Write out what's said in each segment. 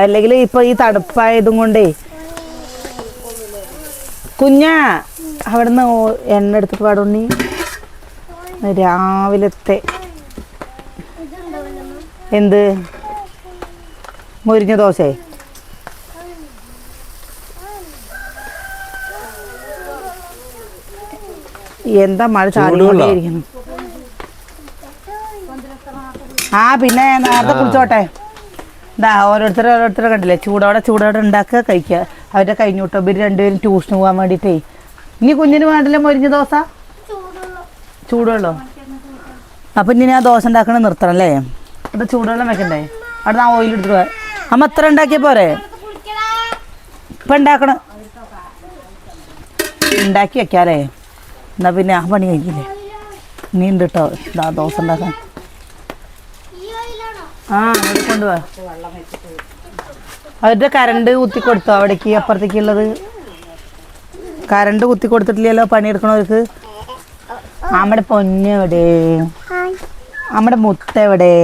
അല്ലെങ്കിൽ ഇപ്പൊ ഈ തണുപ്പായതും കൊണ്ടേ. കുഞ്ഞാ അവിടുന്ന് എണ്ണ എടുത്തിട്ട് പാടുണ്ണി രാവിലത്തെ. എന്ത്? മുരിഞ്ഞ ദോശേ? എന്താ മഴ ചാടിക്കൊണ്ടേയിരിക്കുന്നു ആ പിന്നെ നേരത്തെ കുടിച്ചോട്ടെ. ഇതാ ഓരോരുത്തർ ഓരോരുത്തർ കണ്ടില്ലേ? ചൂടോടെ ചൂടോടെ ഉണ്ടാക്കുക കഴിക്കുക. അവരുടെ കഴിഞ്ഞൂട്ടോ ഇവർ രണ്ടുപേരും ട്യൂഷന് പോകാൻ വേണ്ടിയിട്ടേ. ഇനി കുഞ്ഞിന് വേണ്ടല്ലോ മൊരിഞ്ഞ ദോശ? ചൂടുവെള്ളോ. അപ്പം ഇനി ആ ദോശ ഉണ്ടാക്കണ നിർത്തണം അല്ലേ? അവിടെ ചൂടുവെള്ളം വെക്കണ്ടേ? അവിടെ ആ ഓയിൽ എടുത്തിട്ട് പോവാ. അമ്മ എത്ര ഉണ്ടാക്കിയ പോരെ? ഇപ്പം ഉണ്ടാക്കണം. ഉണ്ടാക്കി വെക്കാല്ലേ? എന്നാ പിന്നെ ആ പണി കഴിക്കില്ലേ നീ ഉണ്ട് കേട്ടോ. ദോശ ഉണ്ടാക്കാൻ. ആ അങ്ങോട്ട് കൊണ്ടുപോവാ അവരുടെ കരണ്ട് കുത്തി കൊടുത്തോ അവിടേക്ക് അപ്പുറത്തേക്ക് ഉള്ളത് കരണ്ട് കുത്തി കൊടുത്തിട്ടില്ലല്ലോ പണിയെടുക്കണവർക്ക്? നമ്മുടെ പൊന്ന് എവിടെ? നമ്മുടെ മുത്ത എവിടെ?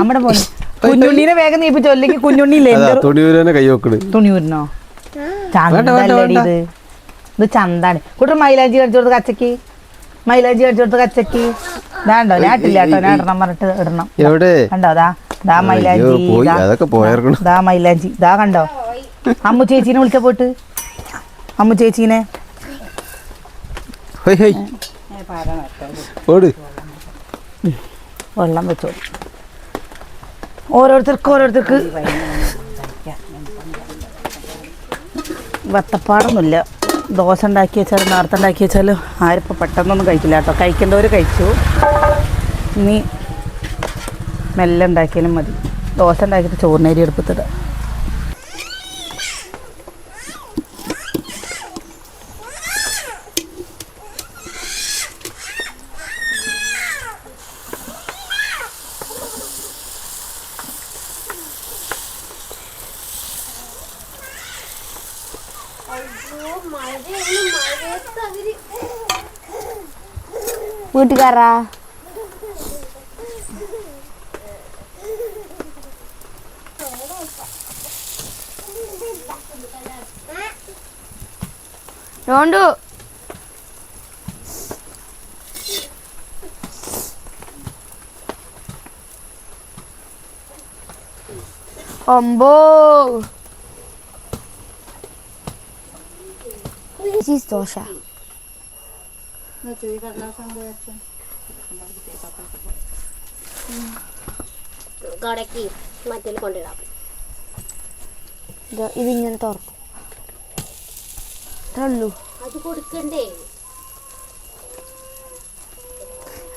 നമ്മുടെ പൊന്ന്. കുഞ്ഞുണ്ണീനെ വേഗം നീ നീപ്പിച്ചോ ചൊല്ലെങ്കിൽ കുഞ്ഞുണ്ണിയില്ലേ കൈ വെക്കണ്. തുണിയൂരിനോ? ചന്ത ഇത്? ഇത് ചന്താണ്. കൂട്ടർ മൈലാഞ്ചി കടിച്ചു കൊടുത്ത് കച്ചക്ക്. മൈലാഞ്ചി കടിച്ചു കൊടുത്ത് കച്ചക്ക്. ഇതാണ്ടോ പറഞ്ഞിട്ട് ഇടണം. എവിടെ? കണ്ടോ ദാ ദാ മൈലാഞ്ചി. അതൊക്കെ പോയാർക്കണു. ദാ മൈലാഞ്ചി ദാ കണ്ടോ? അമ്മു ചേച്ചീനെ വിളിച്ച പോയിട്ട്. അമ്മു ചേച്ചീനെ. ഓട്. വെള്ളം വെച്ചോ. ഓരോരുത്തർക്ക് ഓരോരുത്തർക്ക്. വത്തപ്പാടൊന്നുമില്ല. ദോശ ഉണ്ടാക്കി വെച്ചാലും നേരത്തെ ഉണ്ടാക്കി വെച്ചാലും ആരിപ്പോൾ പെട്ടെന്നൊന്നും കഴിക്കില്ല കേട്ടോ. കഴിക്കേണ്ടവർ കഴിച്ചു. ഇനി മെല്ലെ ഉണ്ടാക്കിയാലും മതി ദോശ ഉണ്ടാക്കിയിട്ട് ചോറിനരി എടുപ്പത്തിടുക വീട്ടുകാരാ? നോണ്ടു ഒമ്പോ. ചീസ് ദോശ. കടക്ക് മറ്റേ കൊണ്ടിടാം. ഇത് ഇതിങ്ങനെ തുറക്കും. ഇത്രേ ഉള്ളൂ അത് കൊടുക്കണ്ടേ?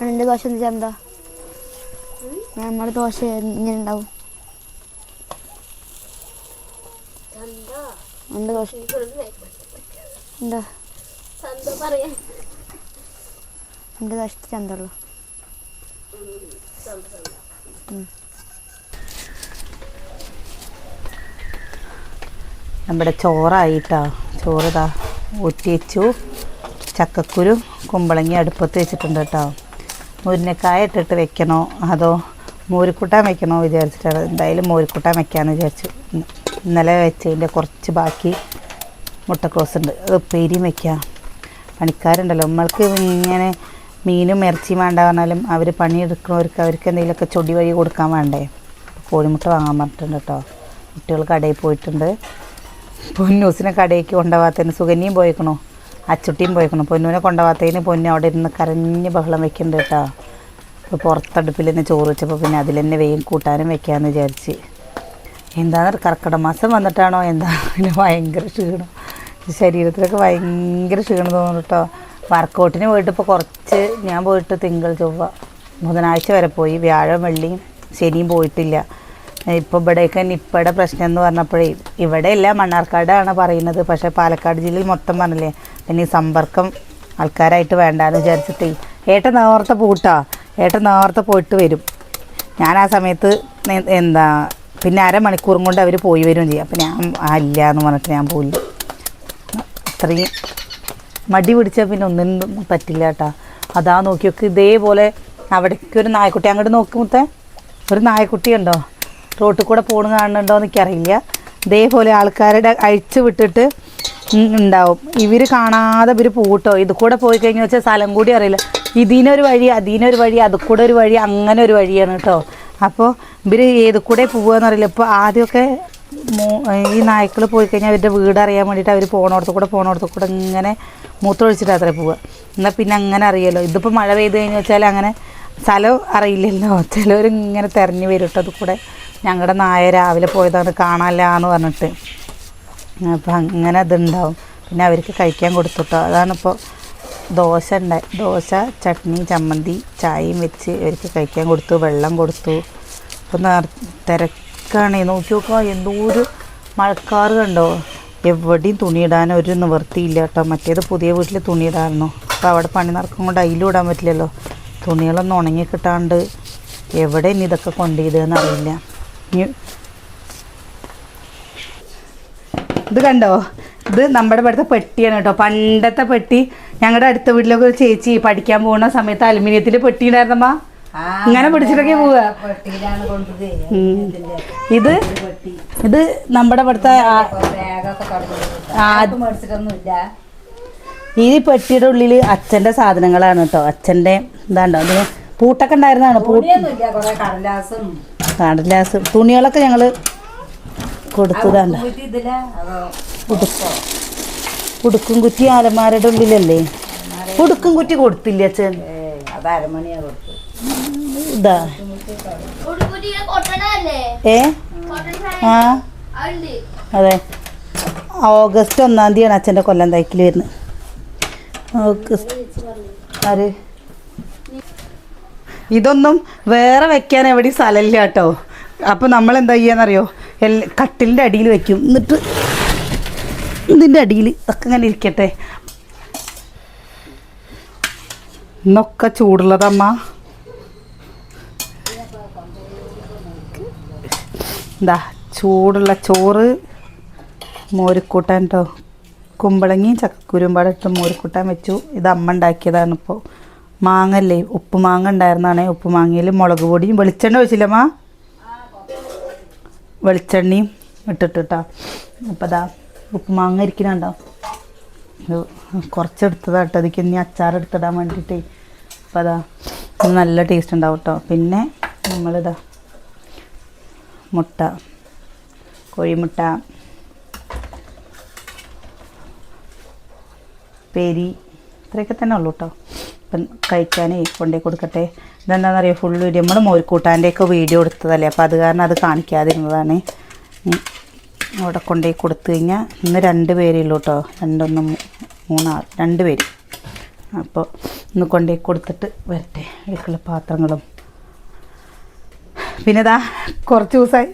എന്റെ ദോശ എന്താ? എന്താ നമ്മുടെ ദോശ ഇങ്ങനെ ഉണ്ടാവും ദോശ. എന്താ? എന്താ പറയാ എന്റെ ദോശ ചന്തള്ളൂ നമ്മുടെ ചോറായിട്ടാ. ചോറ് ഇതാ. ഊറ്റി വെച്ചു ചക്കക്കുരു കുമ്പളങ്ങി അടുപ്പത്ത് വെച്ചിട്ടുണ്ട് കേട്ടോ. മുരിങ്ങക്കായ ഇട്ടിട്ട് വെക്കണോ അതോ മോരിക്കൂട്ടാൻ വെക്കണോ വിചാരിച്ചിട്ടാണ്. എന്തായാലും മോരിക്കൂട്ടാൻ വെക്കാമെന്ന് വിചാരിച്ചു. ഇന്നലെ വെച്ചതിന്റെ കുറച്ച് ബാക്കി മുട്ടക്കോസ് ഉണ്ട് അത് ഉപ്പേരിയും വെക്കാം. പണിക്കാരുണ്ടല്ലോ. നമ്മൾക്ക് ഇങ്ങനെ മീനും ഇറച്ചിയും വേണ്ട പറഞ്ഞാലും അവർ പണിയെടുക്കുന്നവർക്ക് അവർക്ക് എന്തെങ്കിലുമൊക്കെ ചൊടി വഴി കൊടുക്കാൻ വേണ്ടേ? കോഴിമുട്ട വാങ്ങാൻ പറഞ്ഞിട്ടുണ്ട് കേട്ടോ. കുട്ടികൾ കടയിൽ പോയിട്ടുണ്ട്. പൊന്നൂസിനെ കടയിലേക്ക് കൊണ്ടുപോകാത്തതിന് സുകന്യയും പോയിക്കണു. അച്ചുട്ടിയും പോയിക്കണു. പൊന്നൂനെ കൊണ്ടുപോകാത്തതിന് പൊന്നു അവിടെ ഇരുന്ന് കരഞ്ഞ് ബഹളം വെക്കുന്നുണ്ട് കേട്ടോ. ഇപ്പോൾ പുറത്തടുപ്പിൽ തന്നെ ചോറ് വെച്ചപ്പോൾ പിന്നെ അതിൽ തന്നെ വെയും കൂട്ടാനും വെക്കാമെന്ന് വിചാരിച്ച്. എന്താണെന്ന് കർക്കിടക മാസം വന്നിട്ടാണോ? എന്താണ് ഭയങ്കര ക്ഷീണം. ശരീരത്തിലൊക്കെ ഭയങ്കര ക്ഷീണം തോന്നുന്നു കേട്ടോ. വർക്കൗട്ടിന് പോയിട്ട് ഇപ്പോൾ കുറച്ച് ഞാൻ പോയിട്ട് തിങ്കൾ ചൊവ്വ. ബുധനാഴ്ച വരെ പോയി. വ്യാഴം വെള്ളിയും ശനിയും പോയിട്ടില്ല. ഇപ്പോൾ ഇവിടെയൊക്കെ നിപ്പയുടെ പ്രശ്നം എന്ന് പറഞ്ഞപ്പോഴേ ഇവിടെയല്ല മണ്ണാർക്കാടാണ് പറയുന്നത്. പക്ഷേ പാലക്കാട് ജില്ലയിൽ മൊത്തം പറഞ്ഞില്ലേ പിന്നെ ഈ സമ്പർക്കം ആൾക്കാരായിട്ട് വേണ്ടാന്ന് വിചാരിച്ചിട്ടേ. ഏട്ടൻ നേർത്തെ പൂട്ടാ. ഏട്ടൻ നേർത്തെ പോയിട്ട് വരും. ഞാൻ ആ സമയത്ത് എന്താ പിന്നെ അരമണിക്കൂറും കൊണ്ട് അവർ പോയി വരും ചെയ്യും. അപ്പം ഞാൻ ഇല്ല എന്ന് പറഞ്ഞിട്ട് ഞാൻ പോയില്ല അത്രയും മടി പിടിച്ചാൽ പിന്നെ ഒന്നിനും പറ്റില്ല കേട്ടാ. അതാ നോക്കിയൊക്കെ ഇതേപോലെ അവിടേക്ക് ഒരു നായക്കുട്ടി അങ്ങോട്ട് നോക്കുമ്പത്തെ ഒരു നായക്കുട്ടി ഉണ്ടോ റോട്ടിൽ കൂടെ പോണ് കാണുന്നുണ്ടോ എന്നൊക്കെ എനിക്കറിയില്ല. ഇതേപോലെ ആൾക്കാരുടെ അഴിച്ചു വിട്ടിട്ട് ഉണ്ടാവും. ഇവർ കാണാതെ ഇവർ പൂട്ടോ? ഇത് കൂടെ പോയി കഴിഞ്ഞാൽ വെച്ചാൽ സ്ഥലം കൂടി അറിയില്ല. ഇതിനൊരു വഴി അതിനൊരു വഴി അത് കൂടെ ഒരു വഴി അങ്ങനെ ഒരു വഴിയാണ് കേട്ടോ അപ്പോൾ ഇവർ ഏത് കൂടെ പോവുകയെന്ന് അറിയില്ല. ഇപ്പോൾ ആദ്യമൊക്കെ ഈ നായ്ക്കൾ പോയി കഴിഞ്ഞാൽ അവരുടെ വീട് അറിയാൻ വേണ്ടിയിട്ട് അവർ പോണോടത്ത് കൂടെ പോണോടത്ത് കൂടെ ഇങ്ങനെ മൂത്രമൊഴിച്ചിട്ട് അത്ര പോവുക എന്നാൽ പിന്നെ അങ്ങനെ അറിയാലോ. ഇതിപ്പോൾ മഴ പെയ്ത് കഴിഞ്ഞ് വെച്ചാൽ അങ്ങനെ സ്ഥലം അറിയില്ലല്ലോ. ചിലവരിങ്ങനെ തിരഞ്ഞു വരും കേട്ടോ അത് കൂടെ. ഞങ്ങളുടെ നായ രാവിലെ പോയതാണ് കാണാനില്ല എന്ന് പറഞ്ഞിട്ട്. അപ്പം അങ്ങനെ അതുണ്ടാവും പിന്നെ അവർക്ക് കഴിക്കാൻ കൊടുത്തുട്ടോ. അതാണിപ്പോൾ ദോശ ഉണ്ടായി. ദോശ ചട്നി ചമ്മന്തി ചായയും വെച്ച് അവർക്ക് കഴിക്കാൻ കൊടുത്തു വെള്ളം കൊടുത്തു. ഇപ്പം തിരക്കാണ്. നോക്കി നോക്കുക എന്തോ ഒരു മഴക്കാറ് കണ്ടോ? എവിടെയും തുണിയിടാൻ ഒരു നിവൃത്തിയില്ല കേട്ടോ. മറ്റേത് പുതിയ വീട്ടിൽ തുണിയിടാമായിരുന്നു അപ്പോൾ അവിടെ പണി നടക്കും കൊണ്ട് അതിലും ഇടാൻ പറ്റില്ലല്ലോ. തുണികളൊന്നും ഉണങ്ങി കിട്ടാണ്ട് എവിടെ ഇനി ഇതൊക്കെ കൊണ്ടുപോയതെന്ന് അറിയില്ല. ഇത് കണ്ടോ? ഇത് നമ്മുടെ ഇവിടുത്തെ പെട്ടിയാണ് കേട്ടോ. പണ്ടത്തെ പെട്ടി. ഞങ്ങളുടെ അടുത്ത വീട്ടിലൊക്കെ ഒരു ചേച്ചി പഠിക്കാൻ പോകുന്ന സമയത്ത് അലുമിനിയത്തിൽ പെട്ടി ഉണ്ടായിരുന്നമ്മ. ഇങ്ങനെ പിടിച്ചിട്ടൊക്കെ പോവുക. ഇത് ഇത് നമ്മുടെ ഇവിടുത്തെ ആ- ഈ പെട്ടിയുടെ ഉള്ളിൽ അച്ഛന്റെ സാധനങ്ങളാണ് കേട്ടോ അച്ഛന്റെ ഇതാണ്ടോ. അതിന് പൂട്ടൊക്കെ ഉണ്ടായിരുന്നതാണ്? കടലാസും കടലാസ്. തുണികളൊക്കെ ഞങ്ങൾ കൊടുത്തതാണ് ഉടുക്ക കുറ്റി ആലമാരുടെ ഉള്ളിലല്ലേ? ഉടുക്കും കുറ്റി കൊടുത്തില്ല അച്ഛൻ? ഇതാ. ഏ? ആ. അതെ. ഓഗസ്റ്റ് ഒന്നാം തീയതിയാണ് അച്ഛന്റെ കൊല്ലം തൈക്കിൽ വരുന്നത്. ഓഗസ്റ്റ് ആര്? ഇതൊന്നും വേറെ വെക്കാൻ എവിടെയും സ്ഥലമില്ല കേട്ടോ. അപ്പോൾ നമ്മൾ എന്താ ചെയ്യാന്നറിയോ? എല്ലാ കട്ടിലിന്റെ അടിയിൽ വെക്കും. എന്നിട്ട് ഇതിന്റെ അടിയിൽ ഒക്കെ ഇങ്ങനെ ഇരിക്കട്ടെ. ഇന്നൊക്കെ ചൂടുള്ളതമ്മ. എന്താ ചൂടുള്ള ചോറ് മോരിക്കൂട്ടാൻ കേട്ടോ കുമ്പളങ്ങിയും ചക്കക്കുരും ഇട്ട് മോരിക്കൂട്ടാൻ വെച്ചു. ഇത് അമ്മ ഉണ്ടാക്കിയതാണ് ഇപ്പോൾ മാങ്ങല്ലേ? ഉപ്പ് മാങ്ങ ഉണ്ടായിരുന്നതാണ് ഉപ്പ് മാങ്ങയിൽ മുളക് പൊടിയും വെളിച്ചെണ്ണ ഒഴിച്ചില്ലമ്മ വെളിച്ചെണ്ണയും ഇട്ടിട്ടാ അപ്പോൾ അതാ ഉപ്പ് മാങ്ങ ഇത് കുറച്ചെടുത്തതാട്ടോ അതിക്ക് ഇനി അച്ചാർ എടുത്തിടാൻ വേണ്ടിയിട്ടേ അപ്പോൾ അതാ നല്ല ടേസ്റ്റ് ഉണ്ടാവും കേട്ടോ. പിന്നെ നമ്മളിതാ മുട്ട കോഴിമുട്ട പേരി ഇത്രയൊക്കെ തന്നെ ഉള്ളൂ കേട്ടോ ഇപ്പം കഴിക്കാനേ കൊണ്ടേ കൊടുക്കട്ടെ. ഇതെന്താണെന്ന് അറിയാം ഫുള്ള് വീഡിയോ നമ്മൾ മോരിക്കൂട്ടാന്റെയൊക്കെ വീഡിയോ എടുത്തതല്ലേ? അപ്പോൾ അത് കാരണം അത് കാണിക്കാതിരുന്നതാണ്. അവിടെ കൊണ്ടേ കൊടുത്തു കഴിഞ്ഞാൽ ഇന്ന് രണ്ട് പേരേ ഉള്ളൂ കേട്ടോ രണ്ടൊന്ന് മൂന്നാൾ രണ്ട് പേര്. അപ്പോൾ ഇന്ന് കൊണ്ടേ കൊടുത്തിട്ട് വരട്ടെ അടുക്കള പാത്രങ്ങളും. പിന്നെ ഇതാ കുറച്ച് ദിവസമായി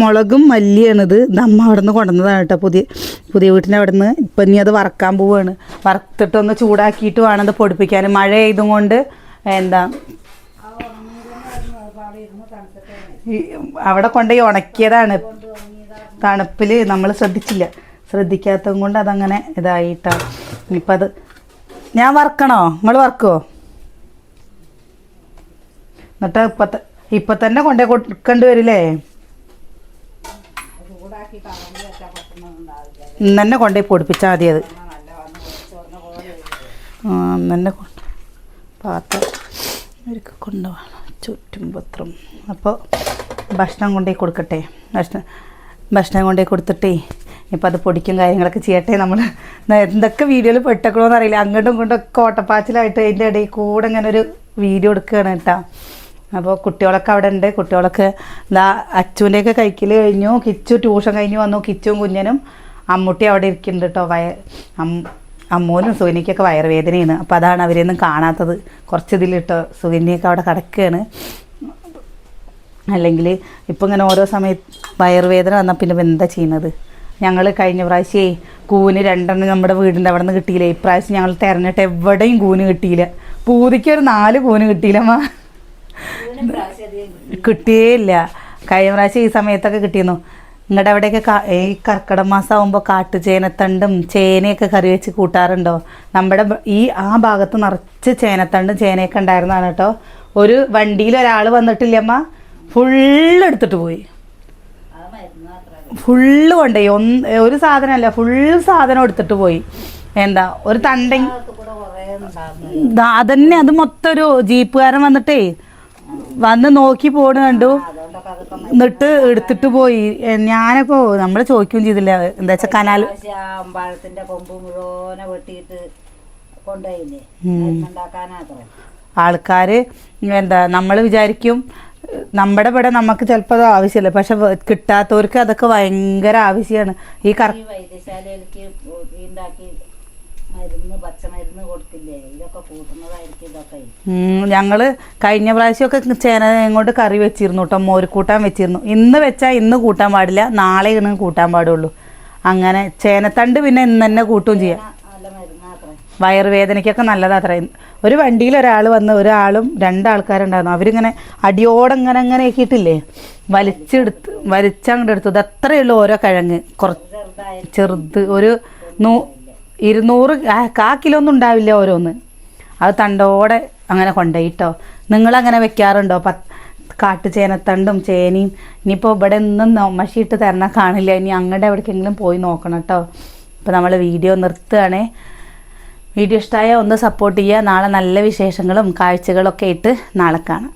മുളകും മല്ലിയാണിത്. ഇത് അമ്മ അവിടെ നിന്ന് കൊണ്ടുവന്നതാണ് കേട്ടോ പുതിയ പുതിയ വീട്ടിന്റെ അവിടെ നിന്ന് ഇപ്പം ഇനി അത് വറക്കാൻ പോവുകയാണ് വറുത്തിട്ടൊന്ന് ചൂടാക്കിയിട്ട് വേണം ഇത് പൊടിപ്പിക്കാൻ. മഴ ചെയ്തും കൊണ്ട് എന്താ അവിടെ കൊണ്ടുപോയി ഉണക്കിയതാണ്. തണുപ്പിൽ നമ്മൾ ശ്രദ്ധിച്ചില്ല. ശ്രദ്ധിക്കാത്തത് കൊണ്ട് അതങ്ങനെ ഇതായിട്ടാണ് ഇപ്പം അത് ഞാൻ വറക്കണോ? നിങ്ങൾ വറക്കുമോ എന്നിട്ട് ഇപ്പത്തെ ഇപ്പൊ തന്നെ കൊണ്ടേ കൊടുക്കേണ്ടി വരില്ലേ? ഇന്ന് തന്നെ കൊണ്ടുപോയി പൊടിപ്പിച്ചാൽ മതി അത് തന്നെ കൊണ്ട് പാത്രം അവർക്ക് കൊണ്ടുപോകണം. ചുറ്റും പത്രം. അപ്പോൾ ഭക്ഷണം കൊണ്ടേ കൊടുക്കട്ടെ. ഭക്ഷണം ഭക്ഷണം കൊണ്ടേ കൊടുത്തിട്ടേ ഇപ്പം അത് പൊടിക്കും കാര്യങ്ങളൊക്കെ ചെയ്യട്ടെ നമ്മൾ. എന്തൊക്കെ വീഡിയോയിൽ പെട്ടക്കണമെന്ന് അറിയില്ല. അങ്ങോട്ടും ഇങ്ങോട്ടും ഒക്കെ ഓട്ടപ്പാച്ചിലായിട്ട് അതിന്റെ ഇടയിൽ കൂടെ ഇങ്ങനെ ഒരു വീഡിയോ എടുക്കുകയാണ് കേട്ടോ. അപ്പോൾ കുട്ടികളൊക്കെ അവിടെ ഉണ്ട്. കുട്ടികളൊക്കെ ഇതാ അച്ചുവിന്റെയൊക്കെ കഴിക്കൽ കഴിഞ്ഞു. കിച്ചു ട്യൂഷൻ കഴിഞ്ഞ് വന്നു. കിച്ചും കുഞ്ഞനും അമ്മൂട്ടി അവിടെ ഇരിക്കുന്നുണ്ട് കേട്ടോ. വയ അമ്മൂനും സുഗന്യക്കൊക്കെ വയറുവേദനയാണ്. അപ്പോൾ അതാണ് അവരെയൊന്നും കാണാത്തത്. കുറച്ച് ഇതിലിട്ടോ സുഗന്യൊക്കെ അവിടെ കിടക്കുകയാണ്. അല്ലെങ്കിൽ ഇപ്പം ഇങ്ങനെ ഓരോ സമയത്ത് വയറുവേദന വന്നാൽ പിന്നെ എന്താ ചെയ്യുന്നത്? ഞങ്ങൾ കഴിഞ്ഞ പ്രാവശ്യമേ കൂന് രണ്ടെണ്ണം നമ്മുടെ വീടിന്റെ അവിടെ നിന്ന് കിട്ടിയില്ല? ഇപ്രാവശ്യം ഞങ്ങൾ തിരഞ്ഞിട്ട് എവിടെയും കൂന് കിട്ടിയില്ല. പൂതിക്ക് ഒരു നാല് കൂന് കിട്ടിയില്ലമ്മ. കിട്ടിയേയില്ല കഴിഞ്ഞ പ്രാവശ്യം ഈ സമയത്തൊക്കെ കിട്ടിയിരുന്നു. നിങ്ങളുടെ അവിടെയൊക്കെ ഈ കർക്കിടക മാസം ആകുമ്പോൾ കാട്ടുചേനത്തണ്ടും ചേനയൊക്കെ കറി വെച്ച് കൂട്ടാറുണ്ടോ? നമ്മുടെ ഈ ആ ഭാഗത്ത് നിറച്ച് ചേനത്തണ്ടും ചേനയൊക്കെ ഉണ്ടായിരുന്നതാണ് കേട്ടോ. ഒരു വണ്ടിയിൽ ഒരാൾ വന്നിട്ടില്ലമ്മ ഫുള്ള് എടുത്തിട്ട് പോയി. ഫുള്ള് കൊണ്ടുപോയി ഒന്ന് ഒരു സാധനമല്ല ഫുൾ സാധനം എടുത്തിട്ട് പോയി. എന്താ ഒരു തണ്ട അതന്നെ അത് മൊത്തം ഒരു ജീപ്പുകാരൻ വന്നിട്ടേ വന്ന് നോക്കി പോണ് കണ്ടു. എന്നിട്ട് എടുത്തിട്ട് പോയി. ഞാനിപ്പോ നമ്മൾ ചോദിക്കുകയും ചെയ്തില്ല. എന്താ വെച്ചാൽ കനാൽ അമ്പാഴത്തിന്റെ കൊമ്പ് മുഴുവനെ വെട്ടിയിട്ട് കൊണ്ടുപോയില്ലേ? ഉണ്ടാക്കാനാത്രേ. ആൾക്കാര് എന്താ നമ്മൾ വിചാരിക്കും നമ്മുടെ ഇവിടെ നമുക്ക് ചിലപ്പോൾ അത് ആവശ്യമില്ല പക്ഷെ കിട്ടാത്തവർക്ക് അതൊക്കെ ഭയങ്കര ആവശ്യമാണ് ഈ കർ വൈദ്യശാലയിലേക്ക് ഉണ്ടാക്കി മരുന്ന് പച്ചമരുന്ന് കൊടുക്കില്ലേ ഇതൊക്കെ കൂട്ടുന്നതായിരിക്കും ഇതൊക്കെ. ഞങ്ങൾ കഴിഞ്ഞ പ്രാവശ്യമൊക്കെ ചേന കൊണ്ട് കറി വെച്ചിരുന്നു കേട്ടോ മോരുകൂട്ടാൻ വെച്ചിരുന്നു. ഇന്ന് വെച്ചാൽ ഇന്ന് കൂട്ടാൻ പാടില്ല നാളെയാണ് കൂട്ടാൻ പാടുള്ളൂ. അങ്ങനെ ചേനത്തണ്ട് പിന്നെ ഇന്ന് തന്നെ കൂട്ടുകയും ചെയ്യാം. വയറുവേദനയ്ക്കൊക്കെ നല്ലതാ അത്ര. ഒരു വണ്ടിയിൽ ഒരാൾ വന്ന് ഒരാളും രണ്ടാൾക്കാരുണ്ടായിരുന്നു. അവരിങ്ങനെ അടിയോടെ ഇങ്ങനെ അങ്ങനെ ആക്കിയിട്ടില്ലേ? വലിച്ചെടുത്ത് വലിച്ചങ്ങോട്ട് എടുത്തു. ഇത് അത്രയേ ഉള്ളൂ ഓരോ കിഴങ്ങ്. കുറച്ച് ചെറുത്. ഒരു നൂ ഇരുന്നൂറ് കാ കിലോ ഒന്നും ഉണ്ടാവില്ല ഓരോന്ന്. അത് തണ്ടോടെ അങ്ങനെ കൊണ്ടുപോയിട്ടോ നിങ്ങളങ്ങനെ വെക്കാറുണ്ടോ? പത്ത് കാട്ടുചേനത്തണ്ടും ചേനയും? ഇനിയിപ്പോൾ ഇവിടെ ഒന്നും മഷിയിട്ട് തരണം കാണില്ല. ഇനി അങ്ങോട്ട് എവിടേക്കെങ്കിലും പോയി നോക്കണം കേട്ടോ ഇപ്പോൾ നമ്മൾ വീഡിയോ നിർത്തുകയാണേ. വീഡിയോ ഇഷ്ടമായ ഒന്ന് സപ്പോർട്ട് ചെയ്യുക. നാളെ നല്ല വിശേഷങ്ങളും കാഴ്ചകളൊക്കെ ഇട്ട് നാളെ കാണാം.